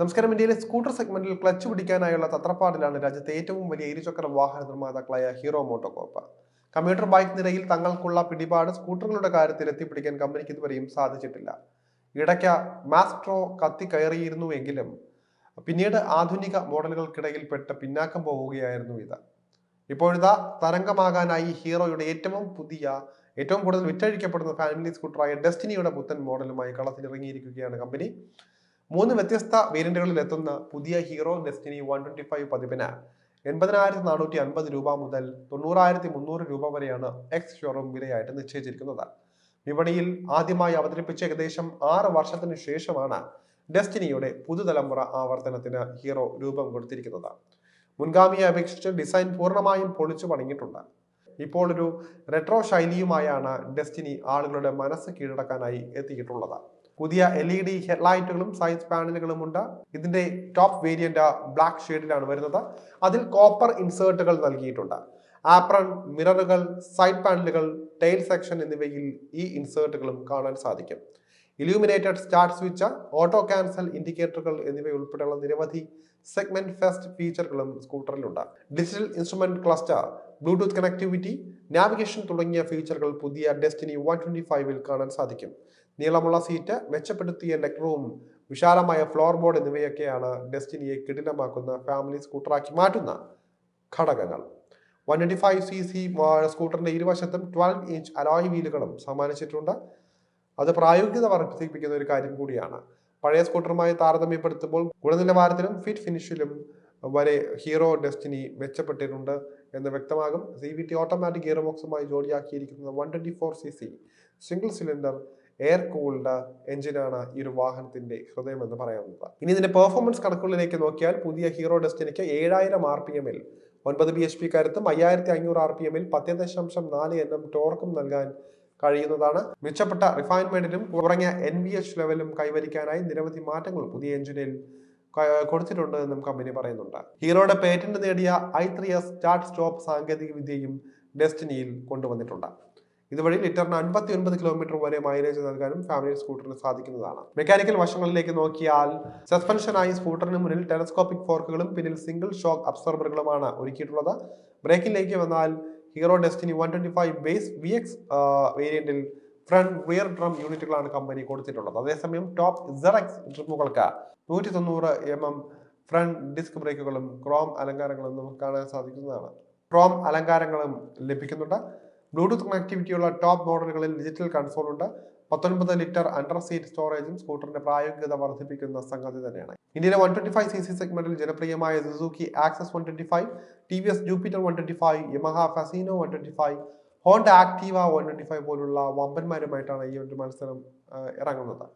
നമസ്കാരം. ഇന്ത്യയിലെ സ്കൂട്ടർ സെഗ്മെന്റിൽ ക്ലച്ച് പിടിക്കാനായുള്ള തത്രപ്പാടിലാണ് രാജ്യത്തെ ഏറ്റവും വലിയ ഇരുചക്ര വാഹന നിർമ്മാതാക്കളായ ഹീറോ മോട്ടോകോപ്പ് കമ്പ്യൂട്ടർ ബൈക്ക് നിരയിൽ തങ്ങൾക്കുള്ള പിടിപാട് സ്കൂട്ടറുകളുടെ കാര്യത്തിൽ എത്തിപ്പിടിക്കാൻ കമ്പനിക്ക് ഇതുവരെയും സാധിച്ചിട്ടില്ല. ഇടയ്ക്ക് മാസ്ട്രോ കത്തി കയറിയിരുന്നുവെങ്കിലും പിന്നീട് ആധുനിക മോഡലുകൾക്കിടയിൽ പെട്ട് പിന്നാക്കം പോവുകയായിരുന്നു ഇത്. ഇപ്പോഴിതാ തരംഗമാകാനായി ഹീറോയുടെ ഏറ്റവും പുതിയ ഏറ്റവും കൂടുതൽ വിറ്റഴിക്കപ്പെടുന്ന ഫാമിലി സ്കൂട്ടറായ ഡെസ്റ്റിനിയുടെ പുത്തൻ മോഡലുമായി കളത്തിലിറങ്ങിയിരിക്കുകയാണ് കമ്പനി. മൂന്ന് വ്യത്യസ്ത വേരിയന്റുകളിൽ എത്തുന്ന പുതിയ Hero Destiny one twenty five പതിപ്പിന് എൺപതിനായിരത്തി നാനൂറ്റി അൻപത് രൂപ മുതൽ തൊണ്ണൂറായിരത്തി മുന്നൂറ് രൂപ വരെയാണ് എക്സ് ഷോറൂം വിലയായിട്ട് നിശ്ചയിച്ചിരിക്കുന്നത്. വിപണിയിൽ ആദ്യമായി അവതരിപ്പിച്ച ഏകദേശം ആറ് വർഷത്തിന് ശേഷമാണ് ഡെസ്റ്റിനിയുടെ പുതുതലമുറ ആവർത്തനത്തിന് ഹീറോ രൂപം കൊടുത്തിരിക്കുന്നത്. മുൻഗാമിയെ അപേക്ഷിച്ച് ഡിസൈൻ പൂർണമായും പൊളിച്ചു പണിഞ്ഞിട്ടുണ്ട്. ഇപ്പോൾ ഒരു റെട്രോ ശൈലിയുമായാണ് ഡെസ്റ്റിനി ആളുകളുടെ മനസ്സ് കീഴടക്കാനായി എത്തിയിട്ടുള്ളത്. പുതിയ എൽ ഇ ഡി ഹെഡ്ലൈറ്റുകളും സൈസ് പാനലുകളും ഉണ്ട് ഇതിന്റെ ടോപ്പ് വേരിയന്റ് ബ്ലാക്ക് ഷെയ്ഡിലാണ് വരുന്നത്. അതിൽ കോപ്പർ ഇൻസേർട്ടുകൾ നൽകിയിട്ടുണ്ട്. ആപ്രൺ മിററുകൾ സൈഡ് പാനലുകൾ ടെയിൽ സെക്ഷൻ എന്നിവയിൽ ഈ ഇൻസേർട്ടുകളും കാണാൻ സാധിക്കും. Illuminated start switch auto cancel ഇൻഡിക്കേറ്ററുകൾ എന്നിവ ഉൾപ്പെടെയുള്ള നിരവധി സെഗ്മെന്റ് ഫെസ്റ്റ് ഫീച്ചറുകളും സ്കൂട്ടറിലുണ്ട് digital instrument cluster Bluetooth connectivity navigation തുടങ്ങിയ ഫീച്ചറുകൾ പുതിയ ഡെസ്റ്റിനി വൺ ട്വന്റി ഫൈവിൽ കാണാൻ സാധിക്കും. നീളമുള്ള സീറ്റ് മെച്ചപ്പെടുത്തിയ ലെഗ് റൂം വിശാലമായ ഫ്ലോർ ബോർഡ് എന്നിവയൊക്കെയാണ് ഡെസ്റ്റിനിയെ കിടിലമാക്കുന്ന ഫാമിലി സ്കൂട്ടറാക്കി മാറ്റുന്ന ഘടകങ്ങൾ. One twenty five C C സ്കൂട്ടറിന്റെ ഇരുവശത്തും ട്വൽവ് ഇഞ്ച് അലോയ് വീലുകളും സമ്മാനിച്ചിട്ടുണ്ട്. അത് പ്രായോഗികത വർദ്ധിപ്പിക്കുന്ന ഒരു കാര്യം കൂടിയാണ്. പഴയ സ്കൂട്ടറുമായി താരതമ്യപ്പെടുത്തുമ്പോൾ ഗുണനിലവാരത്തിലും ഫിറ്റ് ഫിനിഷിലും വരെ ഹീറോ ഡെസ്റ്റിനി മെച്ചപ്പെട്ടിട്ടുണ്ട് എന്ന് വ്യക്തമാകും. C V T automatic gear ബോക്സുമായി ജോഡിയാക്കിയിരിക്കുന്ന one twenty four C C single cylinder air cooled എഞ്ചിനാണ് ഈ ഒരു വാഹനത്തിന്റെ ഹൃദയം എന്ന് പറയാവുന്നത്. ഇനി ഇതിന്റെ പെർഫോമൻസ് കണക്കുകളിലേക്ക് നോക്കിയാൽ പുതിയ ഹീറോ ഡെസ്റ്റിനിക്ക് ഏഴായിരം ആർ പി എമ്മിൽ ഒൻപത് ബി എച്ച് പി കരുത്തും അയ്യായിരത്തി അഞ്ഞൂറ് ആർ പി എമ്മിൽ പത്ത് ദശാംശം നാല് എണ്ണം ടോർക്കും നൽകാൻ കഴിയുന്നതാണ്. മെച്ചപ്പെട്ട റിഫൈൻമെന്റിലും കുറഞ്ഞ എൻ ബി എച്ച് ലെവലും കൈവരിക്കാനായി നിരവധി മാറ്റങ്ങൾ പുതിയ എഞ്ചിനിൽ കൊടുത്തിട്ടുണ്ട് എന്നും കമ്പനി പറയുന്നുണ്ട്. ഹീറോയുടെ പേറ്റന്റ് നേടിയ I three S start stop സാങ്കേതിക വിദ്യയും ഡെസ്റ്റിനിയിൽ കൊണ്ടുവന്നിട്ടുണ്ട്. ഇതുവഴി ലിറ്ററിന് അൻപത്തി ഒൻപത് കിലോമീറ്റർ വരെ മൈലേജ് നൽകാനും ഫാമിലി സ്കൂട്ടറിന് സാധിക്കുന്നതാണ്. മെക്കാനിക്കൽ വശങ്ങളിലേക്ക് നോക്കിയാൽ സസ്പെൻഷനായി സ്കൂട്ടറിന് മുന്നിൽ ടെലസ്കോപ്പിക് ഫോർക്കുകളും പിന്നിൽ സിംഗിൾ ഷോക്ക് അബ്സർബറുകളുമാണ് ഒരുക്കിയിട്ടുള്ളത്. ബ്രേക്കിലേക്ക് വന്നാൽ Hero Destiny one twenty five base V X വേരിയന്റിൽ front rear drum യൂണിറ്റുകളാണ് കമ്പനി കൊടുത്തിട്ടുള്ളത്. അതേസമയം ടോപ്പ് സെറക്സ് ഡ്രിമുകൾക്ക് നൂറ്റി തൊണ്ണൂറ് എം എം ഫ്രണ്ട് ഡിസ്ക് ബ്രേക്കുകളും ക്രോം അലങ്കാരങ്ങളും നമുക്ക് കാണാൻ സാധിക്കുന്നതാണ്. ക്രോം അലങ്കാരങ്ങളും ലഭിക്കുന്നുണ്ട്. ബ്ലൂടൂത്ത് കണക്ടിവിറ്റിയുള്ള ടോപ്പ് മോഡലുകളിൽ ഡിജിറ്റൽ കൺസോൾ ഉണ്ട്. പത്തൊൻപത് ലിറ്റർ അണ്ടർ സീറ്റ് സ്റ്റോറേജും സ്കൂട്ടറിന്റെ പ്രായോഗികത വർദ്ധിപ്പിക്കുന്ന സംഗതി തന്നെയാണ്. ഇന്ത്യയിലെ one twenty five C C സെഗ്മെന്റിൽ ജനപ്രിയമായ Suzuki Access one twenty five T V S Jupiter one twenty five Yamaha Fascino one twenty five Honda Activa one twenty five പോലുള്ള വമ്പന്മാരുമായിട്ടാണ് ഈ ഒരു മത്സരം ഇറങ്ങുന്നത്.